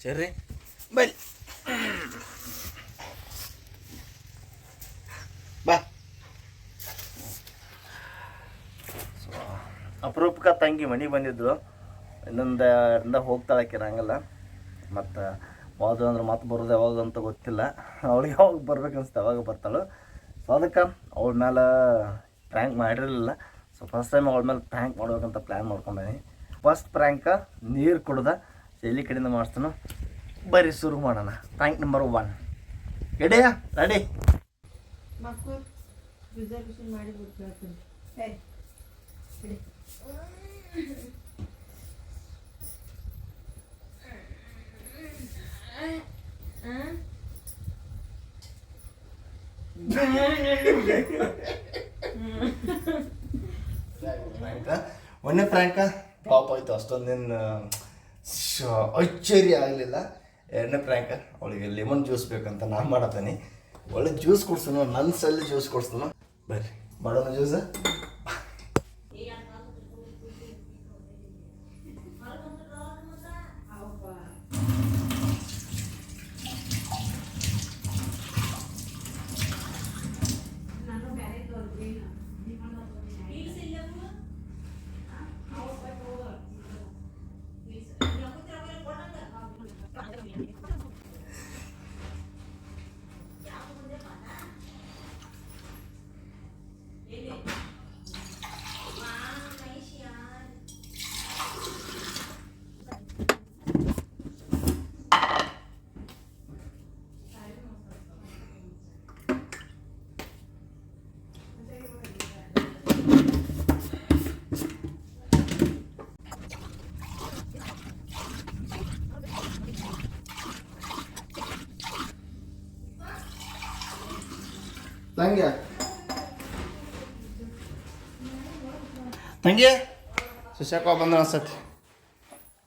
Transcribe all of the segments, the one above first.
ಸರಿ ಬೈ ಬಾ ಸೊ ಅಪರೂಪಕ್ಕೆ ತಂಗಿ ಮನೆಗೆ ಬಂದಿದ್ದು ಇನ್ನೊಂದು ಎರಡರಿಂದ ಹೋಗ್ತಾಳೆ ಹಂಗಲ್ಲ ಮತ್ತು ಹೋದ್ರು ಅಂದ್ರೆ ಮತ್ತೆ ಬರೋದು ಯಾವಾಗ ಅಂತ ಗೊತ್ತಿಲ್ಲ ಅವಳಿಗೆ ಯಾವಾಗ ಬರ್ಬೇಕು ಅನಿಸ್ತು ಯಾವಾಗ ಬರ್ತಾಳು ಸೊ ಅದಕ್ಕೆ ಅವಳ ಮೇಲೆ ಪ್ರ್ಯಾಂಕ್ ಮಾಡಿರಲಿಲ್ಲ ಸೊ ಫಸ್ಟ್ ಟೈಮ್ ಅವಳ ಮೇಲೆ ಪ್ರ್ಯಾಂಕ್ ಮಾಡ್ಬೇಕಂತ ಪ್ಲ್ಯಾನ್ ಮಾಡ್ಕೊಂಡೀನಿ ಫಸ್ಟ್ ಪ್ರ್ಯಾಂಕ ನೀರು ಕುಡ್ದ ಎಲ್ಲಿ ಕಡೆಯಿಂದ ಮಾಡಿಸ್ತಾನು ಬರೀ ಶುರು ಮಾಡೋಣ ಪ್ರ್ಯಾಂಕ್ ನಂಬರ್ ಒನ್ ಎಡೆಯ ರೆಡಿ ಮಕ್ಕಳು ರಿಸರ್ವೇಶನ್ ಮಾಡಿ ಬಿಡ್ತೀನಿ ಪ್ರ್ಯಾಂಕ ಮೊನ್ನೆ ಪ್ರ್ಯಾಂಕ ಫ್ಲಾಪ್ ಆಯಿತು ಅಷ್ಟೊಂದೇನು ಅಚ್ಚರಿ ಆಗಲಿಲ್ಲ. ಎರಡನೇ ಪ್ರ್ಯಾಂಕ ಅವಳಿಗೆ ಲೆಮನ್ ಜ್ಯೂಸ್ ಬೇಕಂತ ನಾನು ಮಾಡತ್ತೀನಿ. ಒಳ್ಳೆ ಜ್ಯೂಸ್ ಕೊಡ್ಸೋಣ ನನ್ನ ಸಲ್ಲಿ ಜ್ಯೂಸ್ ಕೊಡ್ಸೋಣ ಬರ್ರಿ, ಮಾಡೋಣ ಜ್ಯೂಸ್ ತಂಗಿ. ತಂಗಿ? ಸುಶಾಕ ಬಂದ ಅನ್ಸತಿ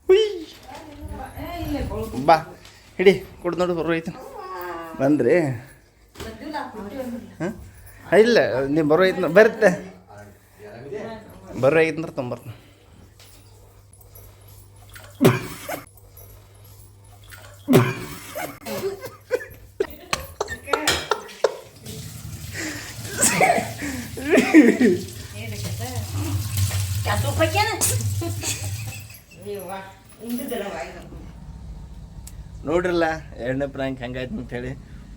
ಹುಯ್. ಬಾ ಹಿಡಿ ಕುಡ್ದು ನೋಡು ಬರೋ ಐತನ ಬಂದ್ರಿ? ಹಾಂ? ಇಲ್ಲ ನೀವು ಬರೋ ಐತನ ಬರುತ್ತೆ. ಬರೋ ಐತಂದ್ರೆ ತೊಂಬರ್ತೀನಿ. ನೋಡ್ರಲ್ಲ, ಎರಡನೇ ಪ್ರಾಂಕ್ ಹೆಂಗಾಯ್ತು ಅಂತ ಹೇಳಿ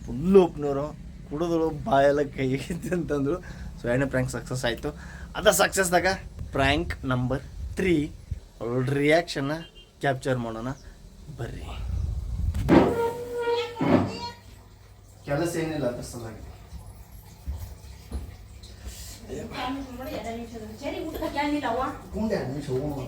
ಫುಲ್ಲು ಉಪ್ನೂರು, ಕುಡಿದಳು ಬಾಯೆಲ್ಲ ಕೈ ಅಂತಂದ್ರು. ಸೊ ಎರಡನೇ ಪ್ರ್ಯಾಂಕ್ ಸಕ್ಸಸ್ ಆಯಿತು. ಅದ ಸಕ್ಸಸ್ದಾಗ ಪ್ರ್ಯಾಂಕ್ ನಂಬರ್ ತ್ರೀ ಅವ್ರ ರಿಯಾಕ್ಷನ್ನ ಕ್ಯಾಪ್ಚರ್ ಮಾಡೋಣ. ಬರ್ರಿ. ಕೆಲಸ ಏನಿಲ್ಲ, ಅದ್ರ ಸಲುವಾಗಿ. ಸರಿ ಊಟಕ್ಕೆ ಕ್ಯಾನಿಲ್ಲ ಅವ್ವ ಕುಂಡೆ ಎರಡು ನಿಮಿಷ ಹೋಗೋಣ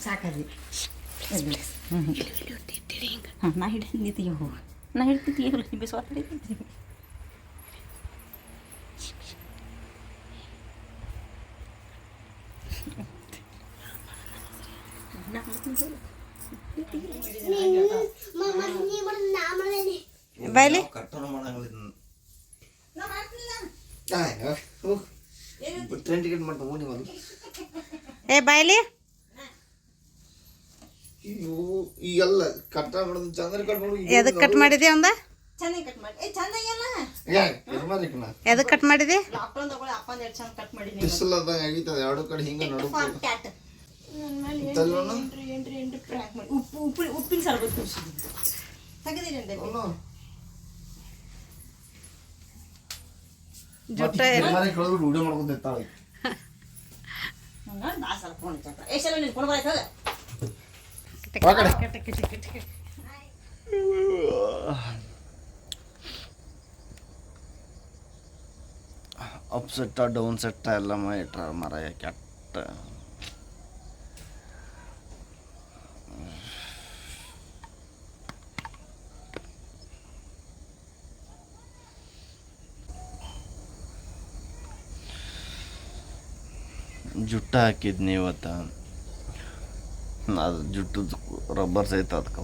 ಸಾಕಾಗಿ ಹಾಂ ನಾ ಹಿಡಿದಿದ್ದೀವಿ ಹೂ ನಾ ಹಿಡ್ತಿದ್ದೆ ಏನು ನಿಮಗೆ ಸ್ವಾತ ಹಿಡಿದಿದ್ದೀನಿ ಬೈಲಿ ಟ್ರೈನ್ ಟಿಕೆಟ್ ಮಾಡ್ತಾ ಏ ಬಾಯ್ಲಿ? ಅಯ್ಯೋ ಎಲ್ಲ ಕಟ್ಟ ಮಾಡೋದು ಚಂದ್ರ ಕಟ್ ಮಾಡಿ ಎದಕ್ಕೆ ಕಟ್ ಮಾಡಿದಿ ಅಂದ? ಚೆನ್ನಾಗಿ ಕಟ್ ಮಾಡಿ. ಏ ಚೆನ್ನಾಗಿಲ್ಲ ಇರ್ಮಾರಿಕನ ಎದಕ್ಕೆ ಕಟ್ ಮಾಡಿದಿ? ಲಾಕ್ಡೌನ್ ತಗೊಳ್ಳಿ ಎರಡು ಚಂದ ಕಟ್ ಆಗೈತದ ಎರಡು ಕಡೆ ಹಿಂಗ ನಡು ಕ್ಯಾಟ್ ತಲ್ಲೋಣ ಎಂಟ್ರಿ ಎಂಟ್ರಿ ಪ್ಯಾಕ್ ಮಾಡಿ. ಉಪ್ಪು ಉಪ್ಪು ಉಪ್ಪಿನ ಸಾರು ಗೊತ್ತು ತೆಗೆದಿರಿ ಅಂದೆ. ಜುಟ್ಟ ಇರ್ಮಾರಿ ಕಳೆದ್ಬಿಟ್ಟು ವಿಡಿಯೋ ಮಾಡ್ಕೊಂಡು ಇರ್ತಾಳೆ. ಸೆಟ್ಟ ಡೌನ್ ಸೆಟ್ಟ ಎಲ್ಲ ಇಟ್ರ ಮರ ಕೆಟ್ಟ ಜುಟ್ಟ ಹಾಕಿದ್ನಿ ಇವತ್ತು. ಅದು ಜುಟ್ಟದ ರಬ್ಬರ್ ಸಹಿತ ಅದಕ್ಕೆ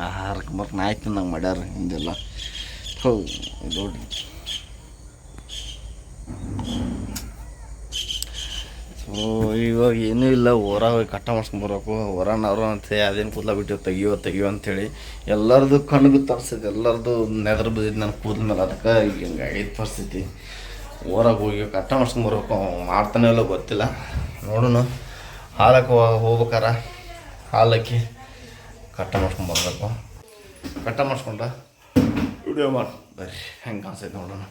ಆಹಾರಕ್ಕೆ ಮರ್ಕ ನಾಯಿ ತಿನ್ನಂಗೆ ಮಾಡ್ಯಾರ ಹಿಂದೆಲ್ಲ. ಹೌದು ನೋಡ್ರಿ. ಇವಾಗ ಏನೂ ಇಲ್ಲ ಹೊರ ಹೋಗಿ ಕಟ್ಟ ಮಾಡ್ಸ್ಕೊಂಬರ್ಬೇಕು ಹೊರನವ್ರು ಅಂತ ಅದೇನು ಕೂದಲ ಬಿಟ್ಟು ತೆಗಿಯೋ ತೆಗಿಯೋ ಅಂತೇಳಿ ಎಲ್ಲರದು ಕಣ್ಣಿಗೆ ತರಿಸಿದೆ ಎಲ್ಲರದು ನೆದ್ರ ಬಿದ್ದಿದ್ದು ನನ್ನ ಕೂದಲ ಮೇಲೆ. ಅದಕ್ಕೆ ಈಗ ಹಿಂಗೆ ಆಗೈತೆ ಪರಿಸ್ಥಿತಿ. ಹೊರಗೆ ಹೋಗಿ ಕಟ್ಟ ಮಾಡ್ಸ್ಕೊಂಬರ್ಬೇಕು ಮಾಡ್ತಾನೆ ಇಲ್ಲ ಗೊತ್ತಿಲ್ಲ. ನೋಡೋಣ ಹಾಲಕ್ಕೆ ಹೋಗ್ಬೇಕಾರ? ಹಾಲಕ್ಕಿ ಕಟ್ಟ ಮಾಡ್ಸ್ಕೊಂಬರ್ಬೇಕು ಕಟ್ಟ ಮಾಡಿಸ್ಕೊಂಡ ವಿಡಿಯೋ ಮಾಡಿ. ಬರ್ರಿ ಹೆಂಗೆ ಕಾಣಿಸ್ತೈತೆ ನೋಡೋಣ